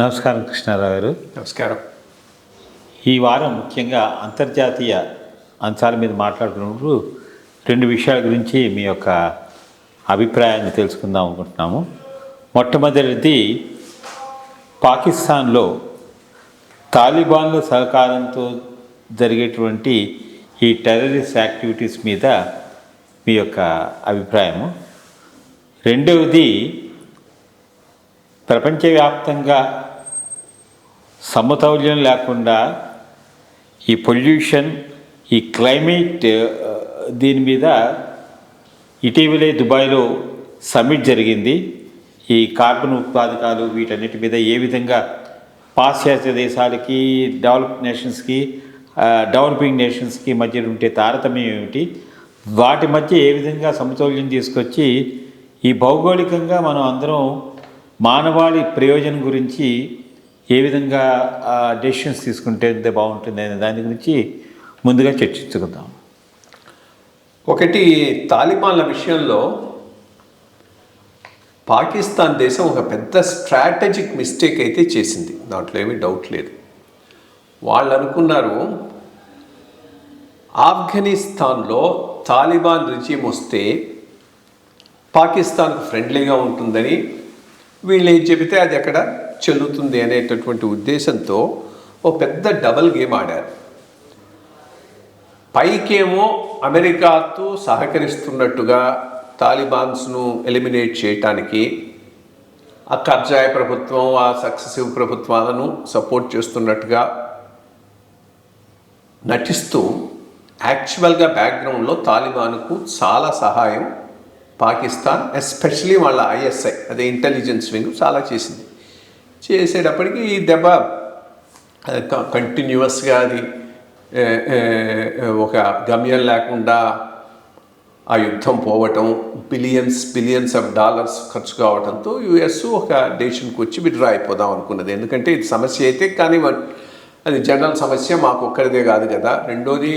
నమస్కారం కృష్ణారావు గారు. నమస్కారం. ఈ వారం ముఖ్యంగా అంతర్జాతీయ అంశాల మీద మాట్లాడుకున్నప్పుడు రెండు విషయాల గురించి మీ యొక్క అభిప్రాయాన్ని తెలుసుకుందాం అనుకుంటున్నాము. మొట్టమొదటిది పాకిస్తాన్లో తాలిబాన్ల సహకారంతో జరిగేటువంటి ఈ టెర్రరిస్ట్ యాక్టివిటీస్ మీద మీ యొక్క అభిప్రాయము. రెండవది ప్రపంచవ్యాప్తంగా సమతౌల్యం లేకుండా ఈ పొల్యూషన్ ఈ క్లైమేట్ దీని మీద ఇటీవలే దుబాయ్లో సమ్మిట్ జరిగింది. ఈ కార్బన్ ఉత్పాదకాలు వీటన్నిటి మీద ఏ విధంగా పాశ్చాత్య దేశాలకి డెవలప్ నేషన్స్కి డెవలపింగ్ నేషన్స్కి మధ్య ఉంటే తారతమ్యం ఏమిటి? వాటి మధ్య ఏ విధంగా సమతౌల్యం తీసుకొచ్చి ఈ భౌగోళికంగా మనం అందరం మానవాళి ప్రయోజనం గురించి ఏ విధంగా డెసిషన్స్ తీసుకుంటే బాగుంటుంది అనే దాని గురించి ముందుగా చర్చించుకుందాం. ఒకటి తాలిబాన్ల విషయంలో పాకిస్తాన్ దేశం ఒక పెద్ద స్ట్రాటజిక్ మిస్టేక్ అయితే చేసింది. దాంట్లో ఏమీ డౌట్ లేదు. వాళ్ళు అనుకున్నారు ఆఫ్ఘనిస్తాన్లో తాలిబాన్ రిజీమ్ వస్తే పాకిస్తాన్కు ఫ్రెండ్లీగా ఉంటుందని వీళ్ళు ఏం చెబితే అది అక్కడ చెల్లుతుంది అనేటటువంటి ఉద్దేశంతో ఓ పెద్ద డబల్ గేమ్ ఆడారు. పైకేమో అమెరికాతో సహకరిస్తున్నట్టుగా తాలిబాన్స్ను ఎలిమినేట్ చేయటానికి ఆ కర్జాయ ప్రభుత్వం ఆ సక్సెసివ్ ప్రభుత్వాలను సపోర్ట్ చేస్తున్నట్టుగా నటిస్తూ యాక్చువల్గా బ్యాక్గ్రౌండ్లో తాలిబాన్కు చాలా సహాయం పాకిస్తాన్ ఎస్పెషలీ వాళ్ళ ఐఎస్ఐ అదే ఇంటెలిజెన్స్ వింగ్ చాలా చేసింది. చేసేటప్పటికి ఈ దెబ్బ కంటిన్యూస్గా అది ఒక గమ్యం లేకుండా ఆ యుద్ధం పోవటం బిలియన్స్ బిలియన్స్ ఆఫ్ డాలర్స్ ఖర్చు కావడంతో యుఎస్ ఒక డెసిషన్కి వచ్చి విడ్రా అయిపోదాం అనుకున్నది. ఎందుకంటే ఇది సమస్య అయితే కానీ అది జనరల్ సమస్య మాకు ఒక్కరిదే కాదు కదా. రెండోది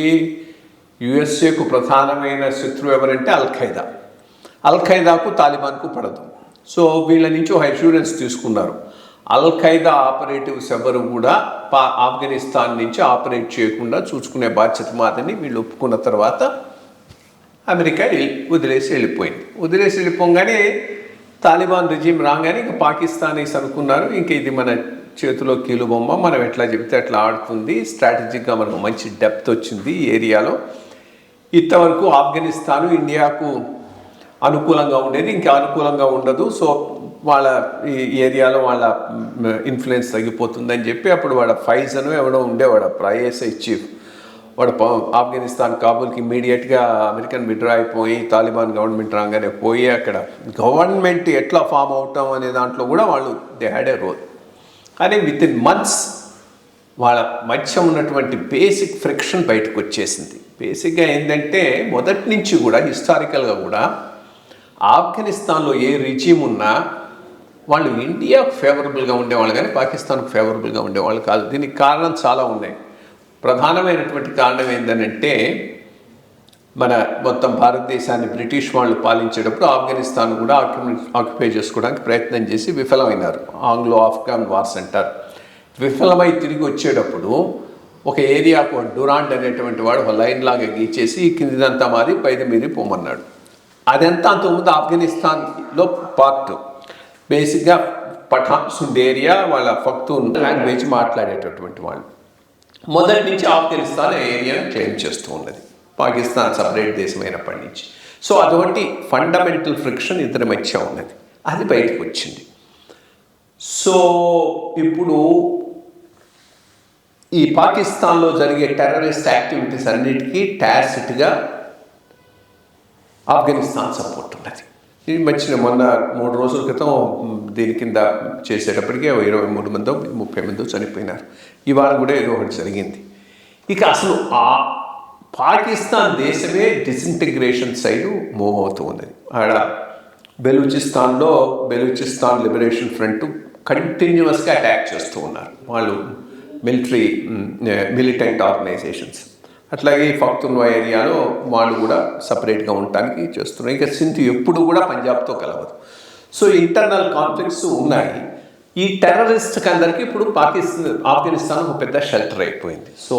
యుఎస్ఏకు ప్రధానమైన శత్రువు ఎవరంటే అల్ఖైదా. అల్ఖైదాకు అల్ ఖైదాకు తాలిబాన్కు పడదు. సో వీళ్ళ నుంచి ఒక ఇన్సూరెన్స్ తీసుకున్నారు. అల్ ఖైదా ఆపరేటివ్స్ ఎవరు కూడా పా ఆఫ్ఘనిస్తాన్ నుంచి ఆపరేట్ చేయకుండా చూసుకునే బాధ్యత మాదని వీళ్ళు ఒప్పుకున్న తర్వాత అమెరికా వెళ్ళి- వదిలేసి వెళ్ళిపోయింది. వదిలేసి వెళ్ళిపోగానే తాలిబాన్ రిజీమ్ రాగానే ఇంకా పాకిస్తానీస్ అనుకున్నారు ఇంక ఇది మన చేతిలో కీలు బొమ్మ మనం ఎట్లా చెబితే అట్లా ఆడుతుంది స్ట్రాటజిక్గా మనకు మంచి డెప్త్ వచ్చింది ఈ ఏరియాలో. ఇంతవరకు ఆఫ్ఘనిస్తాను ఇండియాకు అనుకూలంగా ఉండేది ఇంకా అనుకూలంగా ఉండదు. సో వాళ్ళ ఈ ఏరియాలో వాళ్ళ ఇన్ఫ్లుయెన్స్ తగ్గిపోతుందని చెప్పి అప్పుడు వాడ ఫైజను ఎవడో ఉండేవాడు అప్పుడు ఐఎస్ఐ చీఫ్ వాడు ప- ఆఫ్ఘనిస్తాన్ కాబూల్కి ఇమీడియట్గా అమెరికన్ విడ్రా అయిపోయి తాలిబాన్ గవర్నమెంట్ రాగానే పోయి అక్కడ గవర్నమెంట్ ఎట్లా ఫామ్ అవటం అనే దాంట్లో కూడా వాళ్ళు దే హ్యాడ్ ఏ రోల్ కానీ విత్ ఇన్ మంత్స్ వాళ్ళ మధ్య ఉన్నటువంటి బేసిక్ ఫ్రిక్షన్ బయటకు వచ్చేసింది. బేసిక్గా ఏంటంటే మొదటి నుంచి కూడా హిస్టారికల్గా కూడా ఆఫ్ఘనిస్తాన్లో ఏ రిజీమ్ ఉన్నా వాళ్ళు ఇండియాకు ఫేవరబుల్గా ఉండేవాళ్ళు కానీ పాకిస్తాన్కు ఫేవరబుల్గా ఉండేవాళ్ళు కాదు. దీనికి కారణం చాలా ఉన్నాయి. ప్రధానమైనటువంటి కారణం ఏంటంటే మన మొత్తం భారతదేశాన్ని బ్రిటిష్ వాళ్ళు పాలించేటప్పుడు ఆఫ్ఘనిస్తాన్ కూడా ఆక్యుపై ఆక్యుపై చేసుకోవడానికి ప్రయత్నం చేసి విఫలమైనారు. ఆంగ్లో ఆఫ్ఘాన్ వార్స్ అంటారు. విఫలమై తిరిగి వచ్చేటప్పుడు ఒక ఏరియాకు డురాండ్ అనేటువంటి వాడు ఒక లైన్ లాగా గీచేసి కిందిదంతా మాది పైది మీది పోమన్నాడు. అదంతా అంతకుముందు ఆఫ్ఘనిస్తాన్లో పార్ట్ బేసిక్గా పఠాన్స్ ఉండే ఏరియా వాళ్ళ ఫక్తూన్ లాంగ్వేజ్ మాట్లాడేటటువంటి వాళ్ళు. మొదటి నుంచి ఆఫ్ఘనిస్తాన్ ఏరియాను క్లెయిమ్ చేస్తూ ఉన్నది. పాకిస్తాన్ సపరేట్ దేశమైనప్పటి నుంచి. సో అటువంటి ఫండమెంటల్ ఫ్రిక్షన్ ఇద్దరి మధ్య ఉన్నది. అది బయటకు వచ్చింది. సో ఇప్పుడు ఈ పాకిస్తాన్లో జరిగే టెర్రరిస్ట్ యాక్టివిటీస్ అన్నిటికీ టాసిట్గా ఆఫ్ఘనిస్తాన్ సపోర్ట్ ఉన్నది. ఈ మధ్యన మొన్న మూడు రోజుల క్రితం దీని కింద చేసేటప్పటికే ఓ ఇరవై మూడు మందో ముప్పై మందో చనిపోయినారు. ఇవాళ కూడా ఏదో ఒకటి జరిగింది. ఇక అసలు ఆ పాకిస్తాన్ దేశమే డిసింటిగ్రేషన్ సైడ్ మూవ్ అవుతూ ఉన్నది. ఆడ బెలూచిస్తాన్లో బెలూచిస్తాన్ లిబరేషన్ ఫ్రంట్ కంటిన్యూస్గా అటాక్ చేస్తూ ఉన్నారు. వాళ్ళు మిలిటరీ మిలిటెంట్ ఆర్గనైజేషన్స్ అట్లాగే ఈ ఫక్తున్వా ఏరియాలో వాళ్ళు కూడా సపరేట్గా ఉండటానికి చేస్తున్నారు. ఇంకా సింధు ఎప్పుడు కూడా పంజాబ్తో కలవదు. సో ఇంటర్నల్ కాన్ఫ్లిక్ట్స్ ఉన్నాయి. ఈ టెర్రరిస్ట్కి అందరికీ ఇప్పుడు పాకిస్తాన్ ఆఫ్ఘనిస్తాన్ ఒక పెద్ద షెల్టర్ అయిపోయింది. సో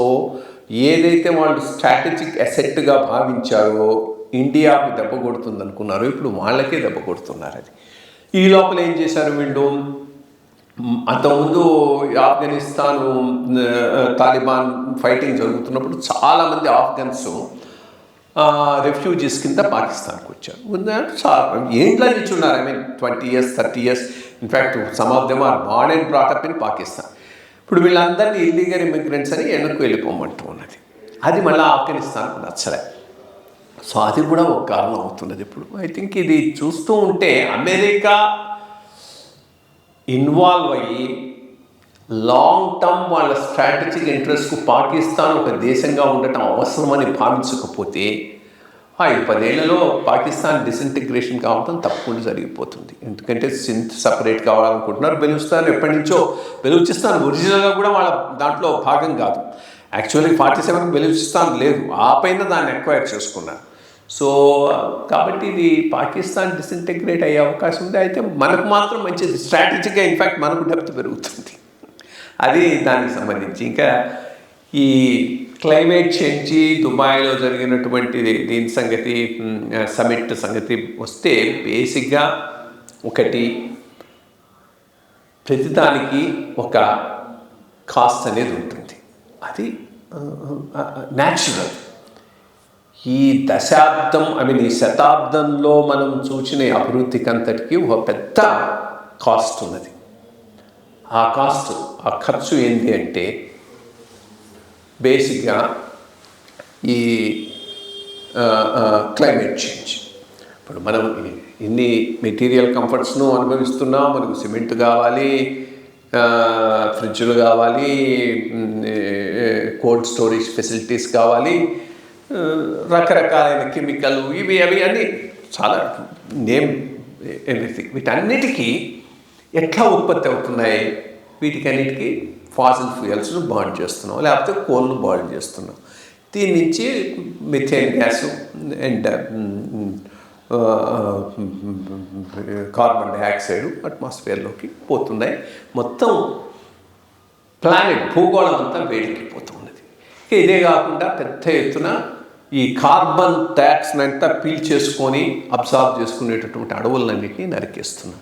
ఏదైతే వాళ్ళు స్ట్రాటజిక్ అసెట్గా భావించారో ఇండియాకు దెబ్బ కొడుతుంది అనుకున్నారో ఇప్పుడు వాళ్ళకే దెబ్బ కొడుతున్నారు అది. ఈ లోపల ఏం చేశారు వీళ్ళు? అంతకుముందు ఆఫ్ఘనిస్తాన్ తాలిబాన్ ఫైటింగ్ జరుగుతున్నప్పుడు చాలామంది ఆఫ్ఘన్స్ రెఫ్యూజీస్ కింద పాకిస్తాన్కి వచ్చారు. చాలా ఏంట్లో నిల్చున్నారు I mean twenty years thirty years in fact some of them are born and brought up in Pakistan ఇప్పుడు వీళ్ళందరినీ ఇల్లీగల్ ఇమిగ్రెంట్స్ అని వెనక్కి వెళ్ళిపోమంటూ ఉన్నది. అది మళ్ళీ ఆఫ్ఘనిస్తాన్కు నచ్చలే. సో అది కూడా ఒక కారణం అవుతున్నది ఇప్పుడు. ఐ థింక్ ఇది చూస్తూ ఉంటే అమెరికా ఇన్వాల్వ్ అయ్యి లాంగ్ టర్మ్ వాళ్ళ స్ట్రాటజిక్ ఇంట్రెస్ట్కు పాకిస్తాన్ ఒక దేశంగా ఉండటం అవసరమని భావించకపోతే ఐదు పదేళ్ళలో పాకిస్తాన్ డిసింటిగ్రేషన్ కావడం తప్పకుండా జరిగిపోతుంది. ఎందుకంటే సింత్ సపరేట్ కావాలనుకుంటున్నారు. బెలూచిస్తాన్ ఎప్పటి నుంచో బెలూచిస్తాన్ ఒరిజినల్గా కూడా వాళ్ళ దాంట్లో భాగం కాదు. యాక్చువల్లీ ఫార్టీ సెవెన్ బెలూచిస్తాన్ లేదు. ఆ పైన దాన్ని ఎక్వైర్ చేసుకున్నారు. సో కాబట్టి ఇది పాకిస్తాన్ డిసింటిగ్రేట్ అయ్యే అవకాశం ఉంది. అయితే మనకు మాత్రం మంచిది. స్ట్రాటజిక్గా ఇన్ఫ్యాక్ట్ మనకు డెప్త్ పెరుగుతుంది. అది దానికి సంబంధించి. ఇంకా ఈ క్లైమేట్ చేంజ్ దుబాయ్లో జరిగినటువంటి దీని సంగతి సమిట్ సంగతి వస్తే బేసిక్గా ఒకటి ప్రతిదానికి ఒక కాస్ట్ అనేది ఉంటుంది. అది న్యాచురల్ ఈ దశాబ్దం ఐ మీన్ ఈ శతాబ్దంలో మనం చూసిన అభివృద్ధికి అంతటికి ఒక పెద్ద కాస్ట్ ఉన్నది. ఆ కాస్ట్ ఆ ఖర్చు ఏంటి అంటే బేసిక్గా ఈ క్లైమేట్ చేంజ్ ఇప్పుడు మనం ఇన్ని మెటీరియల్ కంఫర్ట్స్ను అనుభవిస్తున్నాం మనకు సిమెంట్ కావాలి ఫ్రిడ్జ్లు కావాలి కోల్డ్ స్టోరేజ్ ఫెసిలిటీస్ కావాలి రకరకాలైన కెమికల్ ఇవి అవి అన్నీ చాలా నేమ్ ఎవ్రీథింగ్ వీటన్నిటికీ ఎట్లా ఉత్పత్తి అవుతున్నాయి? వీటికన్నిటికీ ఫాసిల్ ఫ్యూయల్స్ బర్న్ చేస్తున్నాం లేకపోతే కోల్ను బర్న్ చేస్తున్నాం దీని నుంచి methane gas and carbon dioxide అట్మాస్ఫియర్లోకి పోతున్నాయి. మొత్తం ప్లానెట్ భూగోళం అంతా వేడెక్కిపోతున్నది ఇదే కాకుండా పెద్ద ఎత్తున ఈ కార్బన్ ట్యాక్స్ని అంతా పీల్ చేసుకొని అబ్జార్బ్ చేసుకునేటటువంటి అడవులన్నింటినీ నరికేస్తున్నాం.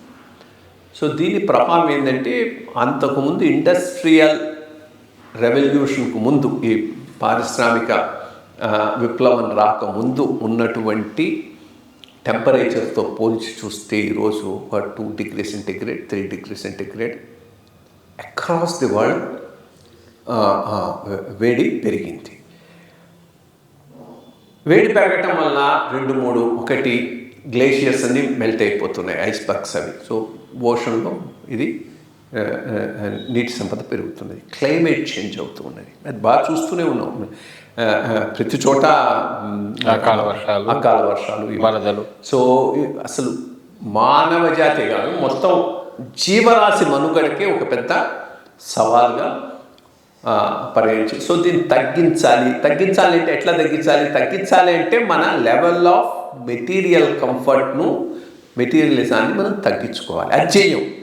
సో దీని ప్రభావం ఏంటంటే అంతకుముందు ఇండస్ట్రియల్ రెవల్యూషన్కు ముందు ఈ పారిశ్రామిక విప్లవం రాకముందు ఉన్నటువంటి టెంపరేచర్తో పోల్చి చూస్తే ఈరోజు ఒక two degree centigrade three degree centigrade across the world వేడి పెరిగింది. వేడి పెరగటం వల్ల రెండు మూడు ఒకటి గ్లేషియర్స్ అన్ని మెల్ట్ అయిపోతున్నాయి ఐస్ బర్గ్స్ అవి సో ఓషన్లో ఇది నీటి సంపద పెరుగుతున్నది క్లైమేట్ చేంజ్ అవుతూ ఉన్నది అది బాగా చూస్తూనే ఉన్నాం ప్రతి చోట అకాల వర్షాలు, అకాల వర్షాలు. వరదలు. సో అసలు మానవ జాతి కాదు మొత్తం జీవరాశి మనుగడకే ఒక పెద్ద సవాల్గా పరిగణించి. సో దీన్ని తగ్గించాలి. తగ్గించాలి అంటే ఎట్లా తగ్గించాలి? తగ్గించాలి అంటే మన లెవెల్ ఆఫ్ మెటీరియల్ కంఫర్ట్ను మెటీరియలిజాన్ని మనం తగ్గించుకోవాలి. అది చేయం.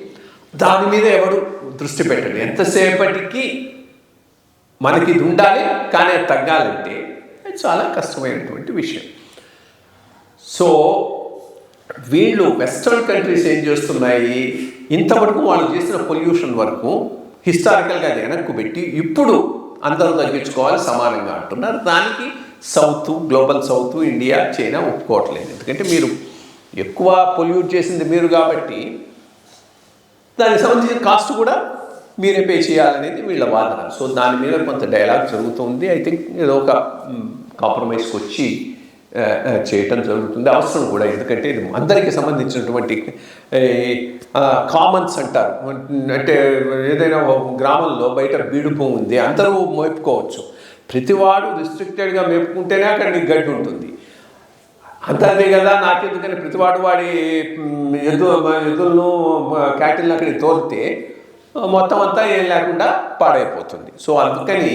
దాని మీద ఎవడు దృష్టి పెట్టండి ఎంతసేపటికి మనకి ఇది ఉండాలి కానీ అది తగ్గాలంటే చాలా కష్టమైనటువంటి విషయం. సో వీళ్ళు వెస్ట్రన్ కంట్రీస్ ఏం చేస్తున్నాయి? ఇంతవరకు వాళ్ళు చేసిన పొల్యూషన్ వరకు హిస్టారికల్గా అది వెనక్కు పెట్టి ఇప్పుడు అందరూ తగ్గించుకోవాలి సమానంగా అంటున్నారు. దానికి south global south India China ఒప్పుకోవట్లేదు. ఎందుకంటే మీరు ఎక్కువ పొల్యూట్ చేసింది మీరు కాబట్టి దానికి సంబంధించిన కాస్ట్ కూడా మీరే పే చేయాలనేది వీళ్ళ వాదన. సో దాని మీద కొంత డైలాగ్ జరుగుతుంది. ఐ థింక్ ఏదో ఒక కాంప్రమైజ్కి వచ్చి చేయటం జరుగుతుంది. అవసరం కూడా. ఎందుకంటే ఇది అందరికీ సంబంధించినటువంటి కామన్స్ అంటారు. అంటే ఏదైనా గ్రామంలో బయట బీడుపు ఉంది అందరూ మేపుకోవచ్చు. ప్రతివాడు రిస్ట్రిక్టెడ్గా మేపుకుంటేనే అక్కడ నీకు గడ్డి ఉంటుంది. అంతే కదా నాకెందుకని ప్రతివాడు వాడి మ్, ఎద్దు ఎద్దులను క్యాటిల్ని అక్కడికి తోలితే మొత్తం అంతా ఏం లేకుండా పాడైపోతుంది. సో అందుకని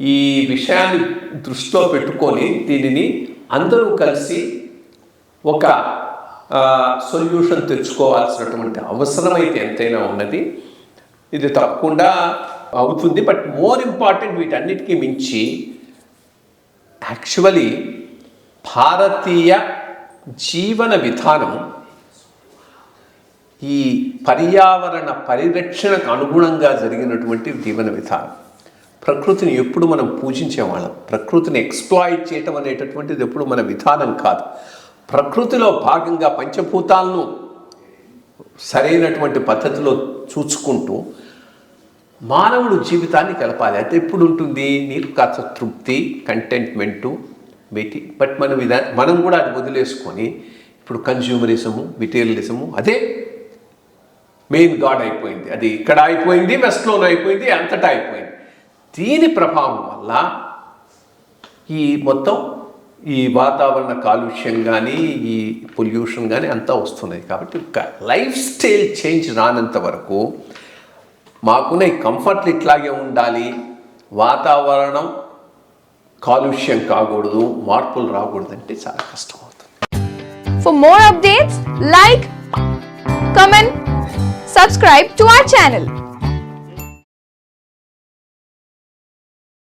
ఈ విషయాన్ని దృష్టిలో పెట్టుకొని దీనిని అందరూ కలిసి ఒక సొల్యూషన్ తెచ్చుకోవాల్సినటువంటి అవసరం అయితే ఎంతైనా ఉన్నది. ఇది తప్పకుండా అవుతుంది. బట్ మోర్ ఇంపార్టెంట్ వీటన్నిటికీ మించి యాక్చువల్లీ భారతీయ జీవన విధానం ఈ పర్యావరణ పరిరక్షణకు అనుగుణంగా జరిగినటువంటి జీవన విధానం. ప్రకృతిని ఎప్పుడు మనం పూజించేవాళ్ళం? ప్రకృతిని ఎక్స్ప్లాయిట్ చేయటం అనేటటువంటిది ఎప్పుడు మన విధానం కాదు. ప్రకృతిలో భాగంగా పంచభూతాలను సరైనటువంటి పద్ధతిలో చూసుకుంటూ మానవుడు జీవితాన్ని కలపాలి. అది ఎప్పుడు ఉంటుంది నీకు కాస్త తృప్తి కంటెంట్మెంటు వీటి. బట్ మనం విధా మనం కూడా అది వదిలేసుకొని ఇప్పుడు కన్జ్యూమరిజము మెటీరియలిజము అదే మెయిన్ గాడ్ అయిపోయింది. అది ఇక్కడ అయిపోయింది వెస్ట్లోనూ అయిపోయింది అంతటా అయిపోయింది. దీని ప్రభావం వల్ల ఈ మొత్తం ఈ వాతావరణ కాలుష్యం కానీ ఈ పొల్యూషన్ కానీ అంతా వస్తున్నది కాబట్టి ఒక లైఫ్ స్టైల్ చేంజ్ రానంత వరకు మాకున్న ఈ కంఫర్ట్లు ఇట్లాగే ఉండాలి. వాతావరణం కాలుష్యం కాకూడదు మార్పులు రాకూడదు అంటే చాలా కష్టం అవుతుంది for more updates like comment subscribe to our channel